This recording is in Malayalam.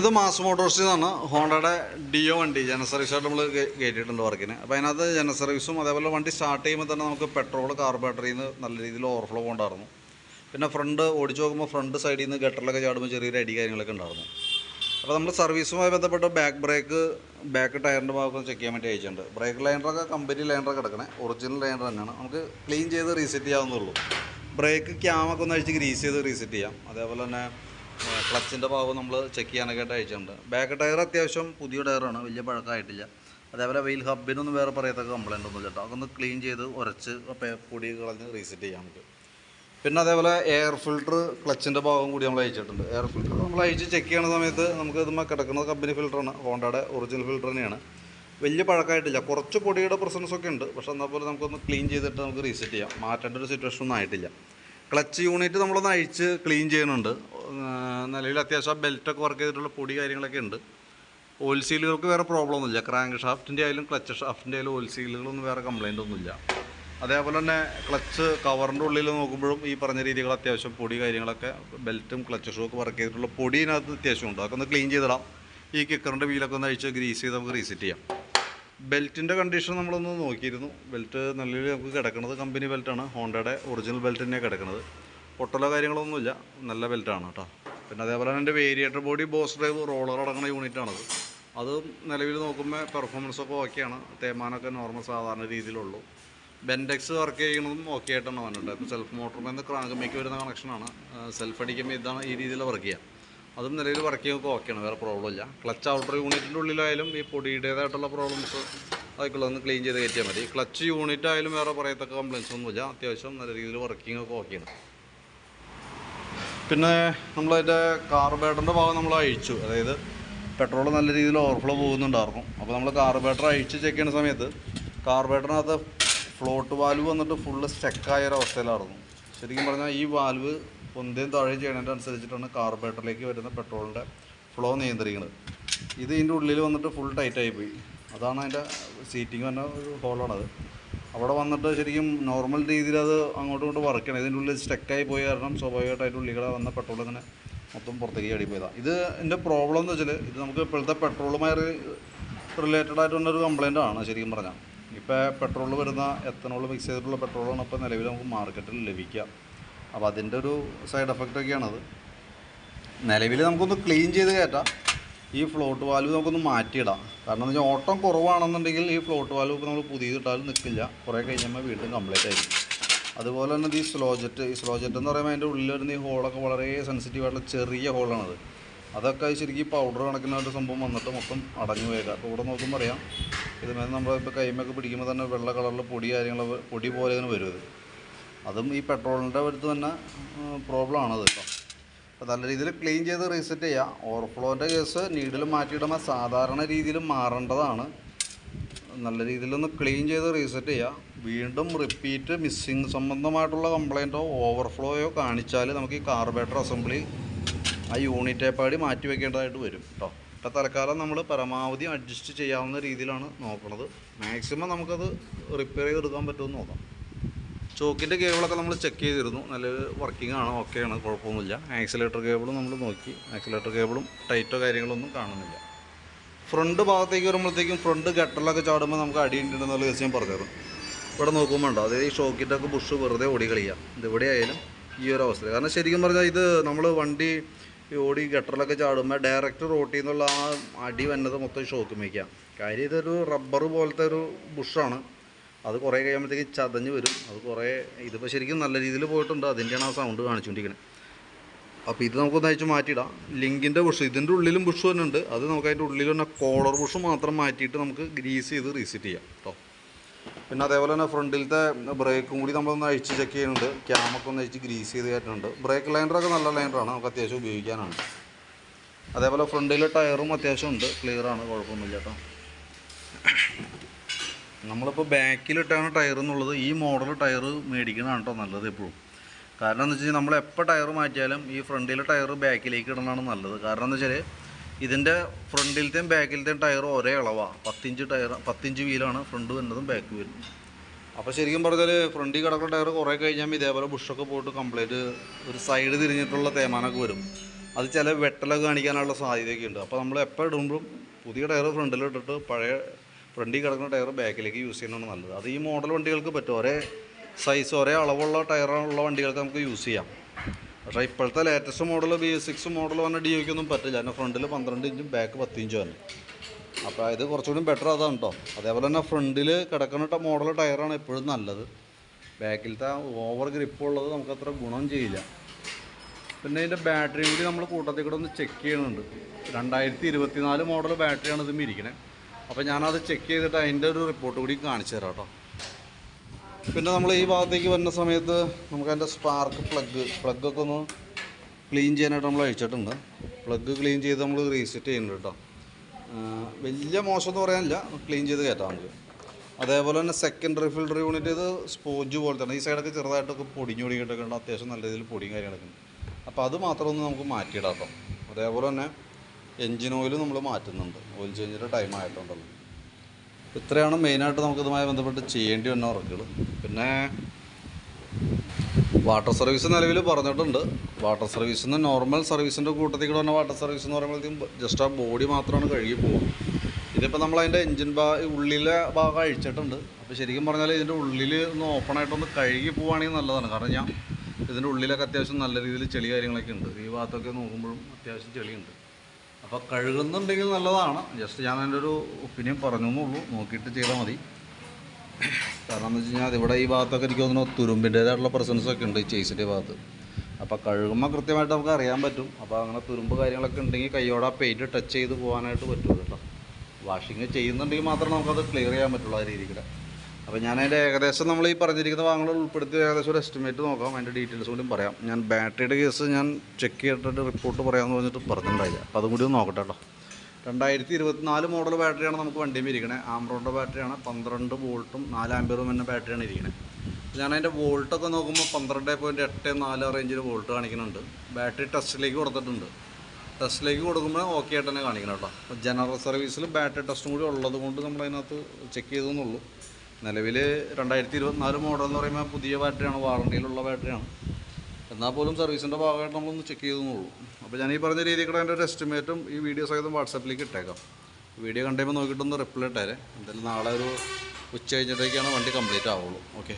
ഇത് മാസ് മോട്ടോഴ്സിൽ നിന്നാണ് ഹോണ്ടയുടെ ഡിയോ വണ്ടി ജന സർവീസായിട്ട് നമ്മൾ കയറ്റിയിട്ടുണ്ട് വർക്കിന്. അപ്പോൾ അതിനകത്ത് ജന സർവീസും അതേപോലെ വണ്ടി സ്റ്റാർട്ട് ചെയ്യുമ്പോൾ തന്നെ നമുക്ക് പെട്രോൾ കാർബറേറ്ററിൽ നിന്ന് നല്ല രീതിയിൽ ഓവർഫ്ലോ ഉണ്ടായിരുന്നു പിന്നെ ഫ്രണ്ട് ഓടിച്ചു നോക്കുമ്പോൾ ഫ്രണ്ട് സൈഡിൽ നിന്ന് ഗട്ടറിലൊക്കെ ചാടുമ്പോൾ ചെറിയൊരു അടി കാര്യങ്ങളൊക്കെ ഉണ്ടായിരുന്നു. അപ്പോൾ നമ്മൾ സർവീസുമായി ബന്ധപ്പെട്ട ബാക്ക് ബ്രേക്ക് ബാക്ക് ടയറിന്റെ ഭാഗമൊക്കെ ചെക്ക് ചെയ്യാൻ വേണ്ടി അയച്ചിട്ടുണ്ട്. ബ്രേക്ക് ലൈനറൊക്കെ കമ്പനി ലൈനറൊക്കെ കിടക്കണേ. ഒറിജിനൽ ലൈനർ തന്നെയാണ്. നമുക്ക് ക്ലീൻ ചെയ്ത് റീസെറ്റ് ചെയ്യാവുന്നുള്ളൂ ബ്രേക്ക് ക്യാമൊക്കെ ഒന്ന് അഴിച്ച് ഗ്രീസ് ചെയ്ത് റീസെറ്റ് ചെയ്യാം. അതേപോലെ തന്നെ ക്ലച്ചിന്റെ ഭാഗം നമ്മൾ ചെക്ക് ചെയ്യാനൊക്കെ ആയിട്ട് അയച്ചിട്ടുണ്ട്. ബാക്ക് ടയർ അത്യാവശ്യം പുതിയ ടയറാണ് വലിയ പഴക്കമായിട്ടില്ല. അതേപോലെ വെയിൽ ഹബിനൊന്നും വേറെ പറയത്തക്ക കംപ്ലൈന്റ് ഒന്നും കേട്ടോ. അതൊന്ന് ക്ലീൻ ചെയ്ത് ഉരച്ച് പൊടി കളഞ്ഞ് റീസെറ്റ് ചെയ്യാൻ നമുക്ക് പിന്നെ അതേപോലെ എയർ ഫിൽട്ടർ ക്ലച്ചിന്റെ ഭാഗം കൂടി നമ്മൾ അയച്ചിട്ടുണ്ട് എയർ ഫിൽട്ടർ നമ്മൾ അയച്ച് ചെക്ക് ചെയ്യുന്ന സമയത്ത് നമുക്ക് ഇതുമ്പോൾ കിടക്കുന്നത് കമ്പനി ഫിൽറ്ററാണ് ഹോണ്ടയുടെ ഒറിജിനൽ ഫിൽറ്റർ തന്നെയാണ്. വലിയ പഴക്കമായിട്ടില്ല. കുറച്ച് പൊടിയുടെ പ്രസൻസ് ഒക്കെ ഉണ്ട്. പക്ഷേ എന്നാൽ പോലെ നമുക്കൊന്ന് ക്ലീൻ ചെയ്തിട്ട് നമുക്ക് റീസെറ്റ് ചെയ്യാം. മാറ്റേണ്ട ഒരു സിറ്റുവേഷൻ ഒന്നും ആയിട്ടില്ല. ക്ലച്ച് യൂണിറ്റ് നമ്മളൊന്ന് അഴിച്ച് ക്ലീൻ ചെയ്യുന്നുണ്ട്. നിലവിൽ അത്യാവശ്യം ബെൽറ്റൊക്കെ വർക്ക് ചെയ്തിട്ടുള്ള പൊടി കാര്യങ്ങളൊക്കെ ഉണ്ട്. ഓയിൽ സീലുകൾക്ക് വേറെ പ്രോബ്ലം ഒന്നുമില്ല. ക്രാങ്ക് ഷാഫ്റ്റിന്റെ ആയാലും ക്ലച്ച് ഷാഫ്റ്റിന്റെ ആയാലും ഓയിൽ സീലുകളൊന്നും വേറെ കംപ്ലൈന്റ് ഒന്നുമില്ല. അതേപോലെ തന്നെ ക്ലച്ച് കവറിന്റെ ഉള്ളിൽ നോക്കുമ്പോഴും ഈ പറഞ്ഞ രീതികൾ അത്യാവശ്യം പൊടി കാര്യങ്ങളൊക്കെ ബെൽറ്റും ക്ലച്ച് ഷൂ ഒക്കെ വർക്ക് ചെയ്തിട്ടുള്ള പൊടി ഇതിനകത്ത് അത്യാവശ്യമുണ്ട് അതൊക്കെ ഒന്ന് ക്ലീൻ ചെയ്തിടാം. ഈ കിക്കറിന്റെ വീലൊക്കെ ഒന്ന് അഴിച്ച് ഗ്രീസ് ചെയ്ത് നമുക്ക് റീസെറ്റ് ചെയ്യാം. ബെൽറ്റിന്റെ കണ്ടീഷൻ നമ്മളൊന്ന് നോക്കിയിരുന്നു. ബെൽറ്റ് നല്ല രീതിയിൽ നമുക്ക് കിടക്കുന്നത് കമ്പനി ബെൽറ്റാണ് ഹോണ്ടയുടെ ഒറിജിനൽ ബെൽറ്റ് തന്നെയാണ് കിടക്കുന്നത്. പൊട്ടലോ കാര്യങ്ങളൊന്നുമില്ല നല്ല ബെൽറ്റാണ് കേട്ടോ. പിന്നെ അതേപോലെ തന്നെ എന്റെ variator body boss drive roller അടങ്ങുന്ന യൂണിറ്റാണത് അത് നിലവിൽ നോക്കുമ്പോൾ പെർഫോമൻസ് ഒക്കെ ഓക്കെയാണ് തേമാനൊക്കെ നോർമൽ സാധാരണ രീതിയിലുള്ളൂ. ബെൻഡെക്സ് വർക്ക് ചെയ്യണതും ഓക്കെ ആയിട്ടാണ് വന്നിട്ട് ഇപ്പോൾ സെൽഫ് മോട്ടറിൽ നിന്ന് ക്രാങ്കമ്മയ്ക്ക് വരുന്ന കണക്ഷനാണ് സെൽഫ് അടിക്കുമ്പോൾ ഇതാണ് ഈ രീതിയിൽ വർക്ക് ചെയ്യുക. അതും നിലയിൽ വർക്ക് ചെയ്യുമ്പോൾ ഓക്കെയാണ് വേറെ പ്രോബ്ലം ഇല്ല. ക്ലച്ച് ഔട്ടർ യൂണിറ്റിന്റെ ഉള്ളിലായാലും ഈ പൊടിയുടേതായിട്ടുള്ള പ്രോബ്ലംസ് അതൊക്കെയുള്ളതൊന്ന് ക്ലീൻ ചെയ്ത് കയറ്റിയാൽ മതി. ക്ലച്ച് യൂണിറ്റ് ആയാലും വേറെ പറയത്തക്ക കംപ്ലയിൻസ് ഒന്നുമില്ല അത്യാവശ്യം നല്ല രീതിയിൽ വർക്കിംഗ് ഒക്കെ ഓക്കെയാണ് പിന്നെ നമ്മളതിന്റെ കാർബേറ്ററിന്റെ ഭാഗം നമ്മൾ അഴിച്ചു. അതായത് പെട്രോൾ നല്ല രീതിയിൽ ഓവർഫ്ലോ പോകുന്നുണ്ടായിരുന്നു അപ്പോൾ നമ്മൾ കാർബേറ്റർ അഴിച്ച് ചെക്ക് ചെയ്യുന്ന സമയത്ത് കാർബേറ്ററിനകത്ത് ഫ്ലോട്ട് വാൽവ് വന്നിട്ട് ഫുള്ള് സ്റ്റക്കായ ഒരു അവസ്ഥയിലായിരുന്നു. ശരിക്കും പറഞ്ഞാൽ ഈ വാൽവ് പൊന്തയും താഴെ ചെയ്യണതിന്റെ അനുസരിച്ചിട്ടാണ് കാർബേറ്ററിലേക്ക് വരുന്ന പെട്രോളിന്റെ ഫ്ലോ നിയന്ത്രിക്കുന്നത്. ഇത് ഇതിന്റെ ഉള്ളിൽ വന്നിട്ട് ഫുൾ ടൈറ്റായി പോയി. അതാണ് അതിന്റെ സീറ്റിംഗ് തന്നെ ഒരു ഹോളാണത് അവിടെ വന്നിട്ട് ശരിക്കും നോർമൽ രീതിയിൽ അത് അങ്ങോട്ടും ഇങ്ങോട്ടും വർക്ക് ചെയ്യണം. ഇതിന്റെ ഉള്ളിൽ സ്റ്റക്കായി പോയ കാരണം സ്വാഭാവികമായിട്ട് ഉള്ളിൽ വന്ന പെട്രോൾ ഇങ്ങനെ മൊത്തം പുറത്തേക്ക് ചാടി പോയതാണ് ഇത് എന്റെ പ്രോബ്ലം എന്ന് വെച്ചാൽ ഇത് നമുക്ക് ഇപ്പോഴത്തെ പെട്രോളുമായി റിലേറ്റഡ് ആയിട്ടുള്ളൊരു ഒരു കംപ്ലൈന്റ് ആണ് ശരിക്കും പറഞ്ഞാൽ ഇപ്പോൾ പെട്രോൾ വരുന്ന എത്തനോൾ മിക്സ് ചെയ്തിട്ടുള്ള പെട്രോളാണ് ഇപ്പോൾ നിലവിൽ നമുക്ക് മാർക്കറ്റിൽ ലഭിക്കുക അപ്പോൾ അതിന്റെ ഒരു സൈഡ് എഫക്റ്റ് ഒക്കെയാണത്. നിലവിൽ നമുക്കൊന്ന് ക്ലീൻ ചെയ്ത് കയറ്റാം ഈ ഫ്ലോട്ട് വാൽവ് നമുക്കൊന്ന് മാറ്റിയിടാം. കാരണം എന്ന് വെച്ചാൽ ഓട്ടം കുറവാണെന്നുണ്ടെങ്കിൽ ഈ ഫ്ലോട്ട് വാൽവ് ഇപ്പോൾ നമ്മൾ പുതിയതിട്ടാലും നിൽക്കില്ല കുറേ കഴിഞ്ഞപ്പോൾ വീണ്ടും കംപ്ലീറ്റ് ആയിരിക്കും. അതുപോലെ തന്നെ ഈ സ്ലോജറ്റ് ഈ സ്ലോജറ്റ് എന്ന് പറയുമ്പോൾ അതിന്റെ ഉള്ളിൽ വരുന്ന ഈ ഹോളൊക്കെ വളരെ സെൻസിറ്റീവ് ആയിട്ടുള്ള ചെറിയ ഹോളാണത് അതൊക്കെ ശരിക്കും പൗഡർ കണക്കിനായിട്ട് സംഭവം വന്നിട്ട് മൊത്തം അടഞ്ഞു പോയേക്കാം. അപ്പോൾ ഇവിടെ നോക്കുമ്പോൾ അറിയാം. ഇതുമാതിരി നമ്മൾ ഇപ്പോൾ കൈമൊക്കെ പിടിക്കുമ്പോൾ തന്നെ വെള്ള കളറിൽ പൊടി കാര്യങ്ങൾ പൊടി പോലെ ഇങ്ങനെ വരും അതും ഈ പെട്രോളിന്റെ അടുത്ത് തന്നെ പ്രോബ്ലം ആണത് കേട്ടോ അപ്പോൾ നല്ല രീതിയിൽ ക്ലീൻ ചെയ്ത് റീസെറ്റ് ചെയ്യുക ഓവർഫ്ലോന്റെ കേസ് നീഡിൽ മാറ്റിയിടുമ്പോൾ സാധാരണ രീതിയിൽ മാറേണ്ടതാണ്. നല്ല രീതിയിലൊന്ന് ക്ലീൻ ചെയ്ത് റീസെറ്റ് ചെയ്യുക വീണ്ടും റിപ്പീറ്റ് മിസ്സിങ് സംബന്ധമായിട്ടുള്ള കംപ്ലൈന്റോ ഓവർഫ്ലോയോ കാണിച്ചാൽ നമുക്ക് ഈ കാർബേറ്റർ അസംബ്ലി ആ യൂണിറ്റ് പാടി മാറ്റി വയ്ക്കേണ്ടതായിട്ട് വരും കേട്ടോ ഇപ്പോൾ തൽക്കാലം നമ്മൾ പരമാവധി അഡ്ജസ്റ്റ് ചെയ്യാവുന്ന രീതിയിലാണ് നോക്കുന്നത് മാക്സിമം നമുക്കത് റിപ്പയർ ചെയ്തെടുക്കാൻ പറ്റുമെന്ന് നോക്കാം. ചോക്കിന്റെ കേബിളൊക്കെ നമ്മൾ ചെക്ക് ചെയ്തിരുന്നു. നല്ല വർക്കിംഗ് ആണ് ഓക്കെ ആണ് കുഴപ്പമൊന്നുമില്ല. ആക്സിലേറ്റർ കേബിളും നമ്മൾ നോക്കി. ആക്സിലേറ്റർ കേബിളും ടൈറ്റോ കാര്യങ്ങളൊന്നും കാണുന്നില്ല. ഫ്രണ്ട് ഭാഗത്തേക്ക് വരുമ്പോഴത്തേക്കും ഫ്രണ്ട് ഗട്ടറിലൊക്കെ ചാടുമ്പോൾ നമുക്ക് അടിയുണ്ടെന്നുള്ള കേസ് ഞാൻ പറഞ്ഞിരുന്നു ഇവിടെ നോക്കുമ്പോൾ ഉണ്ടോ അതായത് ഈ ഷോക്കിന്റെ ഒക്കെ ബുഷ് വെറുതെ ഓടി കളിയാം ഇതെവിടെ ആയാലും ഈ ഒരു അവസ്ഥ കാരണം ശരിക്കും പറഞ്ഞാൽ ഇത് നമ്മൾ വണ്ടി ഈ ഓടി ഗട്ടറിലൊക്കെ ചാടുമ്പോൾ ഡയറക്റ്റ് റോട്ടിൽ നിന്നുള്ള ആ അടി വന്നത് മൊത്തം ഷോക്ക് മേക്കാം കാര്യം ഇതൊരു റബ്ബർ പോലത്തെ ഒരു ബുഷാണ് അത് കുറേ കഴിയുമ്പോഴത്തേക്ക് ചതഞ്ഞ് വരും. അത് കുറേ ഇതിപ്പോൾ ശരിക്കും നല്ല രീതിയിൽ പോയിട്ടുണ്ട്. അതിന്റെയാണ് ആ സൗണ്ട് കാണിച്ചുകൊണ്ടിരിക്കുന്നത് അപ്പോൾ ഇത് നമുക്കൊന്ന് അയച്ച് മാറ്റിയിടാം ലിങ്കിന്റെ ബുഷ് ഇതിന്റെ ഉള്ളിലും ബുഷ് തന്നെ ഉണ്ട് അത് നമുക്ക് അതിന്റെ ഉള്ളിൽ തന്നെ കോളർ ബുഷ് മാത്രം മാറ്റിയിട്ട് നമുക്ക് ഗ്രീസ് ചെയ്ത് റീസെറ്റ് ചെയ്യാം കേട്ടോ പിന്നെ അതേപോലെ തന്നെ ഫ്രണ്ടിലത്തെ ബ്രേക്കും കൂടി നമ്മളൊന്ന് അഴിച്ച് ചെക്ക് ചെയ്യുന്നുണ്ട്. ക്യാമൊക്കെ ഒന്ന് അഴിച്ച് ഗ്രീസ് ചെയ്ത് കയറ്റുന്നുണ്ട് ബ്രേക്ക് ലൈനറൊക്കെ നല്ല ലൈനറാണ് നമുക്ക് അത്യാവശ്യം ഉപയോഗിക്കാനാണ്. അതേപോലെ ഫ്രണ്ടിലെ ടയറും അത്യാവശ്യം ഉണ്ട്. ക്ലിയറാണ് കുഴപ്പമൊന്നുമില്ല കേട്ടോ. നമ്മളിപ്പോൾ ബാക്കിലിട്ടാണ് ടയർ എന്നുള്ളത്. ഈ മോഡൽ ടയർ മേടിക്കുന്നതാണ് കേട്ടോ നല്ലത് എപ്പോഴും. കാരണം എന്ന് വെച്ച് കഴിഞ്ഞാൽ നമ്മൾ എപ്പോൾ ടയർ മാറ്റിയാലും ഈ ഫ്രണ്ടിലെ ടയർ ബാക്കിലേക്ക് ഇടുന്നതാണ് നല്ലത്. കാരണം എന്ന് വെച്ചാൽ ഇതിന്റെ ഫ്രണ്ടിലത്തെയും ബാക്കിലത്തെയും ടയർ ഒരേ അളവാണ് പത്തിഞ്ച് ടയർ പത്തിഞ്ച് വീലാണ് ഫ്രണ്ട് വരുന്നതും ബാക്ക് വരുന്നതും അപ്പോൾ ശരിക്കും പറഞ്ഞാൽ ഫ്രണ്ടിൽ കിടക്കുന്ന ടയർ കുറേ കഴിഞ്ഞാൽ ഇതേപോലെ ബുഷൊക്കെ പോയിട്ട് കംപ്ലീറ്റ് ഒരു സൈഡ് തിരിഞ്ഞിട്ടുള്ള തേമാനൊക്കെ വരും. അത് ചില വെട്ടലൊക്കെ കാണിക്കാനുള്ള സാധ്യതയൊക്കെ ഉണ്ട്. അപ്പോൾ നമ്മൾ എപ്പോൾ ഇടുമ്പോഴും പുതിയ ടയർ ഫ്രണ്ടിൽ ഇട്ടിട്ട് പഴയ ഫ്രണ്ടിൽ കിടക്കുന്ന ടയർ ബാക്കിലേക്ക് യൂസ് ചെയ്യുന്നതാണ് നല്ലത്. അത് ഈ മോഡൽ വണ്ടികൾക്ക് പറ്റും. ഒരേ സൈസ് ഒരേ അളവുള്ള ടയറുള്ള വണ്ടികൾക്ക് നമുക്ക് യൂസ് ചെയ്യാം. പക്ഷേ ഇപ്പോഴത്തെ latest model B S six model വന്ന ഡി ഒക്കൊന്നും പറ്റില്ല. അതിന്റെ ഫ്രണ്ടിൽ പന്ത്രണ്ട് ഇഞ്ചും ബാക്ക് പത്ത് ഇഞ്ചും ആണ്. അപ്പോൾ ഇത് കുറച്ചുകൂടി ബെറ്റർ അതാണ് കേട്ടോ അതേപോലെ തന്നെ ഫ്രണ്ടിൽ കിടക്കുന്ന മോഡൽ ടയറാണ് എപ്പോഴും നല്ലത്. ബാക്കിലത്തെ ഓവർ ഗ്രിപ്പ് ഉള്ളത് നമുക്ക് അത്ര ഗുണം ചെയ്യില്ല. പിന്നെ ഇതിന്റെ ബാറ്ററി കൂടി നമ്മൾ കൂട്ടത്തിൽ കൂടെ ഒന്ന് ചെക്ക് ചെയ്യുന്നുണ്ട് രണ്ടായിരത്തി ഇരുപത്തി നാല് മോഡൽ ബാറ്ററിയാണ് ഇതുമ്പോൾ ഇരിക്കണേ. അപ്പോൾ ഞാനത് ചെക്ക് ചെയ്തിട്ട് അതിന്റെ ഒരു റിപ്പോർട്ട് കൂടി കാണിച്ചു തരാം കേട്ടോ പിന്നെ നമ്മൾ ഈ ഭാഗത്തേക്ക് വരുന്ന സമയത്ത് നമുക്ക് അതിന്റെ സ്പാർക്ക് പ്ലഗ് പ്ലഗൊക്കെ ഒന്ന് ക്ലീൻ ചെയ്യാനായിട്ട് നമ്മൾ അഴിച്ചിട്ടുണ്ട്. പ്ലഗ് ക്ലീൻ ചെയ്ത് നമ്മൾ റീസെറ്റ് ചെയ്യുന്നുണ്ട് കേട്ടോ. വലിയ മോശം എന്ന് പറയാനില്ല. ക്ലീൻ ചെയ്ത് കയറ്റാം നമുക്ക്. അതേപോലെ തന്നെ സെക്കൻഡറി ഫിൽറ്റർ യൂണിറ്റ് ഇത് സ്പോഞ്ച് പോലത്തെ ഈ സൈഡൊക്കെ ചെറുതായിട്ടൊക്കെ പൊടിഞ്ഞു പൊടിഞ്ഞിട്ടൊക്കെ ഉണ്ട് അത്യാവശ്യം നല്ല രീതിയിൽ പൊടിയും കാര്യങ്ങളൊക്കെ ഉണ്ട്. അപ്പോൾ അത് മാത്രം ഒന്ന് നമുക്ക് മാറ്റിയിടാം അതേപോലെ തന്നെ എൻജിൻ ഓയിൽ നമ്മൾ മാറ്റുന്നുണ്ട്. ഓയിൽ ചേഞ്ചിന്റെ ടൈം ആയിട്ടുണ്ടല്ലോ. ഇത്രയാണ് മെയിനായിട്ട് നമുക്കിതുമായി ബന്ധപ്പെട്ട് ചെയ്യേണ്ടി വന്ന വർക്കുകൾ. പിന്നെ വാട്ടർ സർവീസ് നിലവിൽ പറഞ്ഞിട്ടുണ്ട്. വാട്ടർ സർവീസിൽ നിന്ന് നോർമൽ സർവീസിന്റെ കൂട്ടത്തിൽ കൂടെ തന്നെ വാട്ടർ സർവീസ് എന്ന് പറയുമ്പോഴത്തേക്കും ജസ്റ്റ് ആ ബോഡി മാത്രമാണ് കഴുകി പോകും ഇതിപ്പോൾ നമ്മൾ അതിന്റെ എൻജിൻ ഭാ ഉള്ളിലെ ഭാഗം അഴിച്ചിട്ടുണ്ട്. അപ്പോൾ ശരിക്കും പറഞ്ഞാൽ ഇതിന്റെ ഉള്ളിൽ ഒന്ന് ഓപ്പൺ ആയിട്ടൊന്ന് കഴുകി പോവുകയാണെങ്കിൽ നല്ലതാണ്. കാരണം ഞാൻ ഇതിന്റെ ഉള്ളിലൊക്കെ അത്യാവശ്യം നല്ല രീതിയിൽ ചെളി കാര്യങ്ങളൊക്കെ ഉണ്ട്. ഈ ഭാഗത്തൊക്കെ നോക്കുമ്പോഴും അത്യാവശ്യം ചെളിയുണ്ട്. അപ്പോൾ കഴുകുന്നുണ്ടെങ്കിൽ നല്ലതാണ്. ജസ്റ്റ് ഞാൻ എന്റെ ഒരു ഒപ്പീനിയൻ പറഞ്ഞു നോക്കിയിട്ട് ചെയ്താൽ മതി. കാരണം എന്ന് വെച്ച് കഴിഞ്ഞാൽ ഇവിടെ ഈ ഭാഗത്തൊക്കെ എനിക്ക് തോന്നുന്നു തുരുമ്പിന്റേതായിട്ടുള്ള പ്രസൻസ് ഒക്കെ ഉണ്ട് ഈ ചേസിന്റെ ഭാഗത്ത്. അപ്പോൾ കഴുകുമ്പോൾ കൃത്യമായിട്ട് നമുക്ക് അറിയാൻ പറ്റും. അപ്പോൾ അങ്ങനെ തുരുമ്പ് കാര്യങ്ങളൊക്കെ ഉണ്ടെങ്കിൽ കൈയോടെ ആ പെയിന്റ് ടച്ച് ചെയ്ത് പോകാനായിട്ട് പറ്റുള്ളൂ കേട്ടോ. വാഷിങ് ചെയ്യുന്നുണ്ടെങ്കിൽ മാത്രമേ നമുക്കത് ക്ലിയർ ചെയ്യാൻ പറ്റുള്ളൂ ആ രീതിയിൽ അപ്പോൾ ഞാൻ അതിന്റെ ഏകദേശം നമ്മൾ ഈ പറഞ്ഞിരിക്കുന്ന ഭാഗങ്ങൾ ഉൾപ്പെടുത്തി ഏകദേശം ഒരു എസ്റ്റിമേറ്റ് നോക്കാം. അതിന്റെ ഡീറ്റെയിൽസ് കൂടി പറയാം. ഞാൻ ബാറ്ററിയുടെ കേസ് ഞാൻ ചെക്ക് ചെയ്തിട്ട് റിപ്പോർട്ട് പറയാമെന്ന് പറഞ്ഞിട്ട് പറഞ്ഞിട്ടുണ്ടായില്ല. അപ്പോൾ അതും കൂടി ഒന്ന് നോക്കട്ടെ കേട്ടോ രണ്ടായിരത്തി ഇരുപത്തിനാല് മോഡൽ ബാറ്ററിയാണ് നമുക്ക് വണ്ടിയും ഇരിക്കണത് ആംബ്രോണിന്റെ ബാറ്ററിയാണ് പന്ത്രണ്ട് വോൾട്ടും നാല് ആംബിയറും എന്ന ബാറ്ററിയാണ് ഇരിക്കുന്നത് ഞാൻ അതിന്റെ വോൾട്ടൊക്കെ നോക്കുമ്പോൾ പന്ത്രണ്ട് പോയിന്റ് എട്ട് നാല് റേഞ്ചിൽ വോൾട്ട് കാണിക്കുന്നുണ്ട്. ബാറ്ററി ടെസ്റ്റിലേക്ക് കൊടുത്തിട്ടുണ്ട്. ടെസ്റ്റിലേക്ക് കൊടുക്കുമ്പോൾ ഓക്കെ ആയിട്ട് തന്നെ കാണിക്കണം കേട്ടോ അപ്പോൾ ജനറൽ സർവീസിൽ ബാറ്ററി ടെസ്റ്റും കൂടി ഉള്ളത് കൊണ്ട് നമ്മൾ അതിനകത്ത് ചെക്ക് ചെയ്തെന്നുള്ളൂ നിലവിൽ രണ്ടായിരത്തി ഇരുപത്തിനാല് മോഡൽ എന്ന് പറയുമ്പോൾ പുതിയ ബാറ്ററിയാണ് വാറണ്ടിയിലുള്ള ബാറ്ററിയാണ് എന്നാൽ പോലും സർവീസിന്റെ ഭാഗമായിട്ട് നമ്മളൊന്ന് ചെക്ക് ചെയ്തെന്നുള്ളൂ അപ്പോൾ ഞാൻ ഈ പറഞ്ഞ രീതിയിൽ കൂടെ എന്റെ ഒരു എസ്റ്റിമേറ്റും ഈ വീഡിയോ സഹിതം വാട്സാപ്പിലേക്ക് ഇട്ടേക്കാം. വീഡിയോ കണ്ടുമ്പോൾ നോക്കിയിട്ടൊന്ന് റിപ്ലൈ ഇട്ടേരെ. എന്തായാലും നാളെ ഒരു ഉച്ച കഴിഞ്ഞിട്ടേക്കാണ് വണ്ടി കംപ്ലീറ്റ് ആവുള്ളൂ. ഓക്കെ